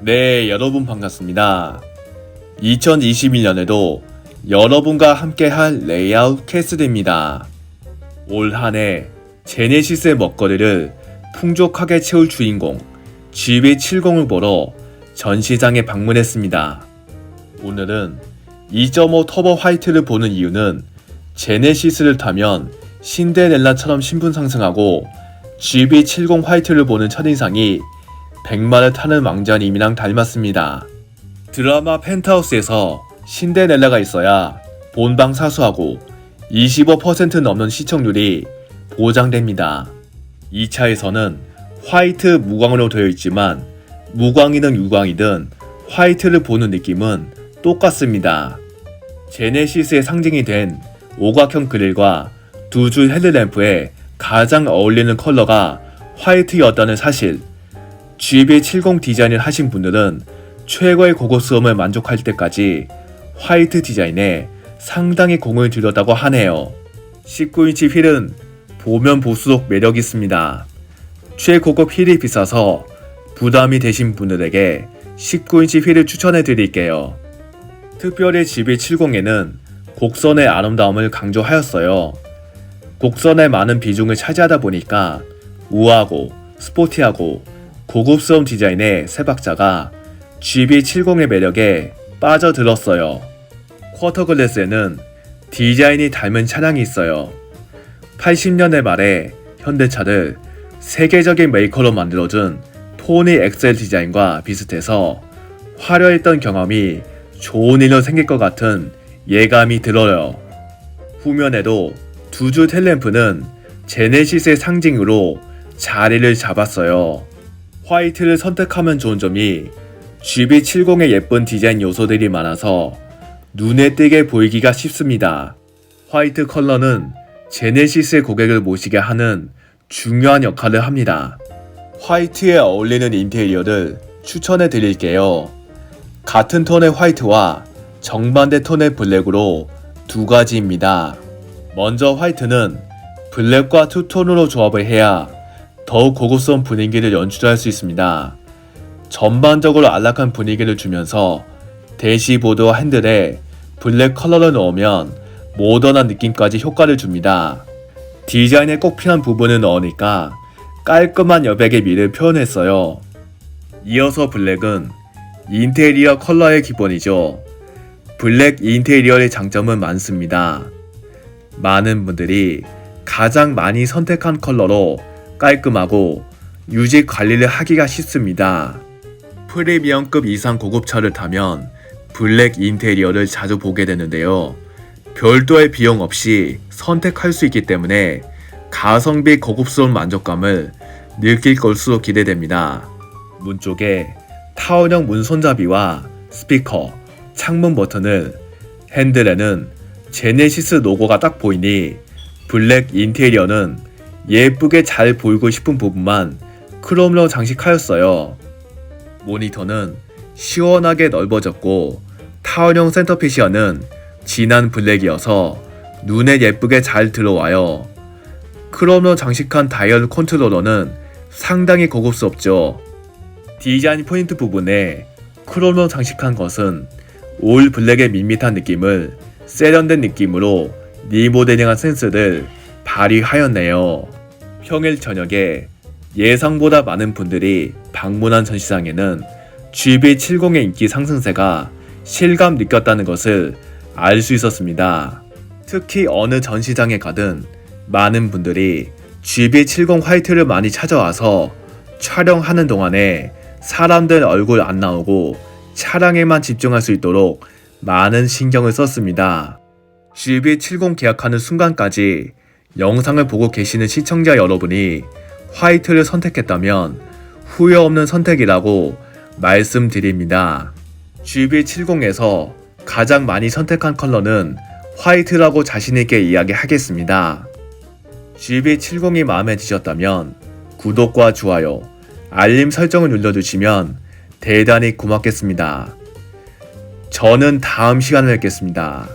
네, 여러분 반갑습니다. 2021년에도 여러분과 함께 할 레이아웃 캐스트입니다. 올 한 해 제네시스의 먹거리를 풍족하게 채울 주인공 GB70을 보러 전시장에 방문했습니다. 오늘은 2.5 터보 화이트를 보는 이유는 제네시스를 타면 신데렐라처럼 신분 상승하고 GB70 화이트를 보는 첫인상이 백마를 타는 왕자님이랑 닮았습니다. 드라마 펜트하우스에서 신데렐라가 있어야 본방 사수하고 25% 넘는 시청률이 보장됩니다. 2차에서는 화이트 무광으로 되어 있지만 무광이든 유광이든 화이트를 보는 느낌은 똑같습니다. 제네시스의 상징이 된 오각형 그릴과 두 줄 헤드램프에 가장 어울리는 컬러가 화이트였다는 사실. GB70 디자인을 하신 분들은 최고의 고급스러움을 만족할 때까지 화이트 디자인에 상당히 공을 들였다고 하네요. 19인치 휠은 보면 볼수록 매력 있습니다. 최고급 휠이 비싸서 부담이 되신 분들에게 19인치 휠을 추천해 드릴게요. 특별히 GB70에는 곡선의 아름다움을 강조하였어요. 곡선의 많은 비중을 차지하다 보니까 우아하고 스포티하고 고급스러운 디자인의 세 박자가 GB70의 매력에 빠져들었어요. 쿼터 글래스에는 디자인이 닮은 차량이 있어요. 80년대 말에 현대차를 세계적인 메이커로 만들어준 토니 엑셀 디자인과 비슷해서 화려했던 경험이 좋은 일로 생길 것 같은 예감이 들어요. 후면에도 두 줄 텔램프는 제네시스의 상징으로 자리를 잡았어요. 화이트를 선택하면 좋은 점이 GB70의 예쁜 디자인 요소들이 많아서 눈에 띄게 보이기가 쉽습니다. 화이트 컬러는 제네시스의 고객을 모시게 하는 중요한 역할을 합니다. 화이트에 어울리는 인테리어를 추천해 드릴게요. 같은 톤의 화이트와 정반대 톤의 블랙으로 두 가지입니다. 먼저 화이트는 블랙과 투톤으로 조합을 해야 더욱 고급스러운 분위기를 연출할 수 있습니다. 전반적으로 안락한 분위기를 주면서 대시보드와 핸들에 블랙 컬러를 넣으면 모던한 느낌까지 효과를 줍니다. 디자인에 꼭 필요한 부분을 넣으니까 깔끔한 여백의 미를 표현했어요. 이어서 블랙은 인테리어 컬러의 기본이죠. 블랙 인테리어의 장점은 많습니다. 많은 분들이 가장 많이 선택한 컬러로 깔끔하고 유지 관리를 하기가 쉽습니다. 프리미엄급 이상 고급차를 타면 블랙 인테리어를 자주 보게 되는데요. 별도의 비용 없이 선택할 수 있기 때문에 가성비 고급스러운 만족감을 느낄 것으로 기대됩니다. 문 쪽에 타원형 문 손잡이와 스피커, 창문 버튼을 핸들에는 제네시스 로고가 딱 보이니 블랙 인테리어는 예쁘게 잘 보이고 싶은 부분만 크롬으로 장식하였어요. 모니터는 시원하게 넓어졌고 타원형 센터피시어는 진한 블랙이어서 눈에 예쁘게 잘 들어와요. 크롬으로 장식한 다이얼 컨트롤러는 상당히 고급스럽죠. 디자인 포인트 부분에 크롬으로 장식한 것은 올 블랙의 밋밋한 느낌을 세련된 느낌으로 리모델링한 센스를 발휘하였네요. 평일 저녁에 예상보다 많은 분들이 방문한 전시장에는 GB70의 인기 상승세가 실감 느꼈다는 것을 알 수 있었습니다. 특히 어느 전시장에 가든 많은 분들이 GB70 화이트를 많이 찾아와서 촬영하는 동안에 사람들 얼굴 안 나오고 차량에만 집중할 수 있도록 많은 신경을 썼습니다. GB70 계약하는 순간까지 영상을 보고 계시는 시청자 여러분이 화이트를 선택했다면 후회 없는 선택이라고 말씀드립니다. GB70에서 가장 많이 선택한 컬러는 화이트라고 자신있게 이야기하겠습니다. GB70이 마음에 드셨다면 구독과 좋아요, 알림 설정을 눌러주시면 대단히 고맙겠습니다. 저는 다음 시간에 뵙겠습니다.